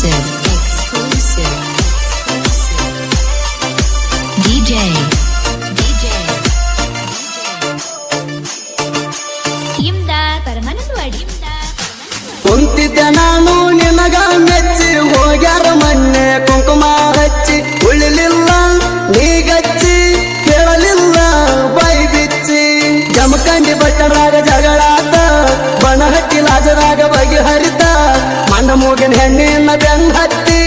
exclusive, exclusive, exclusive. DJ, DJ, DJ. Imda, Paramanandu Adi. Imda, Paramanandu Adi. ಮೂಗಿನ ಹೆಣ್ಣಿನ ಬೆನ್ ಹತ್ತಿ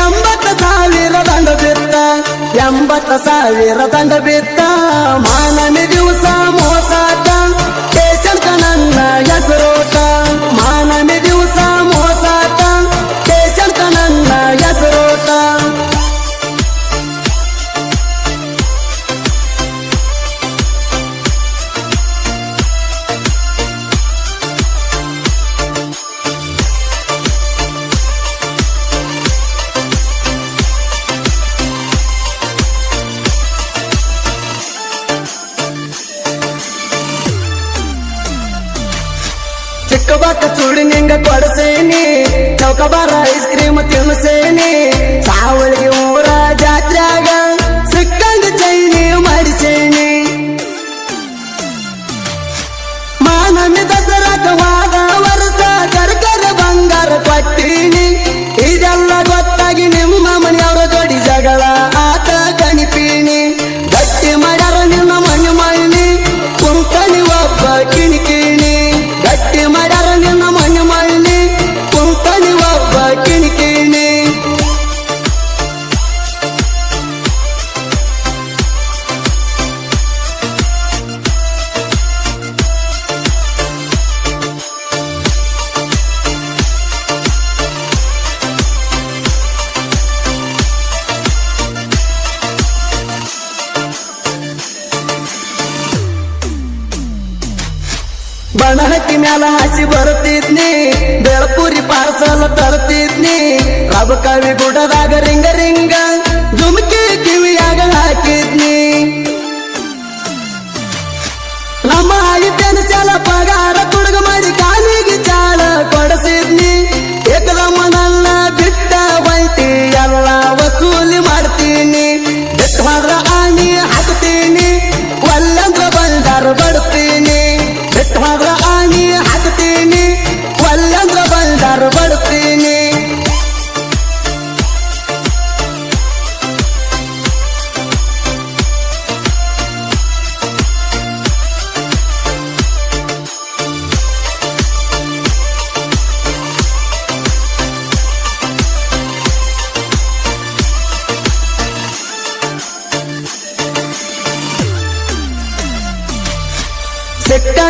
ಎಂಬತ್ತು ಸಾವಿರ ದಂಡ ಬಿತ್ತ ಎಂಬತ್ತು ಸಾವಿರ ದಂಡ ಬಿತ್ತ ಮಾನನಿಗೆ ಚಿಕ್ಕ ಬಾಕ ಚೂಡಿ ನಿಂಗ ಕೊಡಸೇನಿ? ಚೌಕಬಾರ ಐಸ್ ಕ್ರೀಮ್ ತಿನ್ಸೇನಿ? ಸಾವಳಿ ಊರ ಜಾತ್ರ್ಯಾಗ ಸಿಕ್ಕಂಗ ಚೈನಿ ಮಾಡಿಸೇನಿ. ಮಾನಮಿ ದಸರಾಗವಾದ ವರ್ಷ ಕರ್ಕರ ಬಂಗಾರ ಕೊಟ್ಟೀನಿ. ಇದೆಲ್ಲ ಗೊತ್ತಾಗಿ ನಿಮ್ಮ ಮನೆಯವರ ಜೋಡಿ ಜಗಳ ಆತ ಕಣಿಪೀನಿ ಗಟ್ಟಿ ಮಾಡ್ಯಾರ ನಿನ್ನ ಮಣ್ಣು ಮಣ್ಣಿ ಕುಂಕಣಿ ಒಬ್ಬ ಕಿಣಿಕಿಣಿ ಬಣಹಟ್ಟಿ ಮ್ಯಾಲ ಹಾಸಿ ಬರುತ್ತಿದ್ನಿ. ಬೆಳಪುರಿ ಪಾರ್ಸಲ್ ತರುತ್ತಿದ್ನಿ. ರಬ ಕವಿ ಗುಡದಾಗ ರಿಂಗ ರಿಂಗ ಜುಮಕಿ ಕಿವಿಯಾಗ ಹಾಕಿದ್ನಿ. ನಮ್ಮ ಐತನ ಚಲ ಪಗಾರ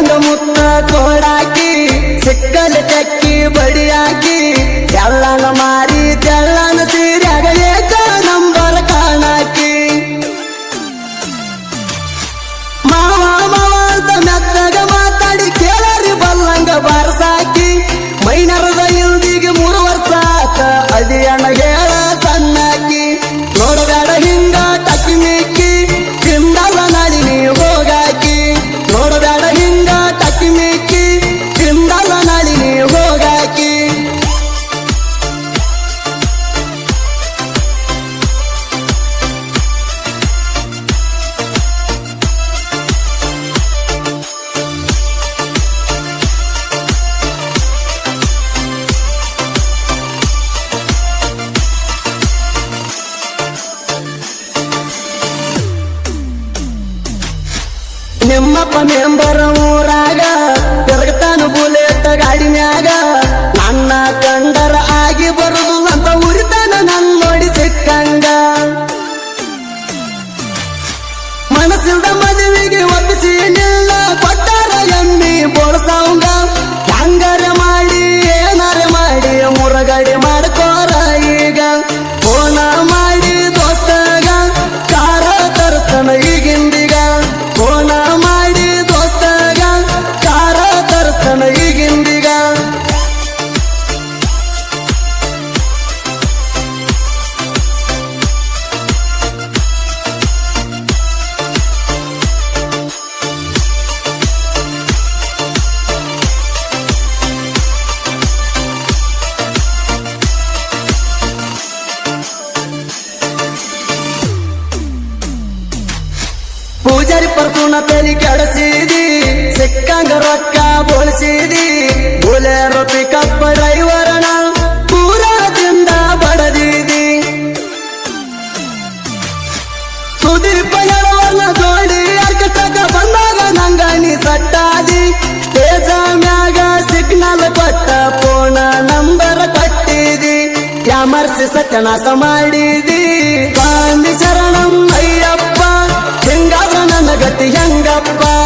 ಸಿಕ್ಕಂಗ ಮುತ್ತ ಕೋಡಾಕಿ ಸಿಕ್ಕಲ ಚಕ್ಕಿ ಬಡಿಯಾಕಿ ಎಲ್ಲನ ಮಾರಿ ತೆಳ್ಳನ ಸೀರ್ಯಾಗ ಏಕ ನಂಬರ್ ಕಾಣಾಕಿ. ಮಾವ ಮಾವ ಅಂತ ಮೆತ್ತಗ ಮಾತಾಡಿ ಕೇಳರಿ ಬಲ್ಲಂಗ ಬಾರಸಾಕಿ, ಮೈನರದ ಇಲ್ದಿಗೆ ಮೂರು ನಿಮ್ಮಪ್ಪ ಮೆಂಬರ ಊರಾಗ ತಿರುಗತಾನು ಬುಲೆಟ್ ಗಾಡಿ ಮ್ಯಾಗ ನನ್ನ ಕಂಡರ ಆಗಿ ಬರುದು ಪರ್ಸುನ ತಲಿ ಕೆಡಸಿದಿ, ಸಿಕ್ಕಂಗ ರೊಕ್ಕ ಬೋಳಿಸಿದಿ. ಬೋಲೆರೋ ಪಿಕಪ್ ಡ್ರೈವರನ ಪೂರದಿಂದ ಬಡದಿದಿ. ಸುದೀಪ ಹೇಳುವರ್ನ ಜೋಡಿ ಅರ್ಕಟಕ ಬಂದಾಗ ನಂಗ ನೀ ಸಟ್ಟಾದಿ. ಸ್ಟೇಜ ಮ್ಯಾಗ ಸಿಗ್ನಲ್ ಕೊಟ್ಟ ಫೋನ ನಂಬರ್ ಕೊಟ್ಟಿದಿ. ಕ್ಯಾಮರ್ಸಿ ಸತ್ಯನಾಶ ಮಾಡಿದಿ. ಸ್ವಾಮಿ ಶರಣಂ ಅಯ್ಯಪ್ಪ ಹೆಂಗಾದ್ರ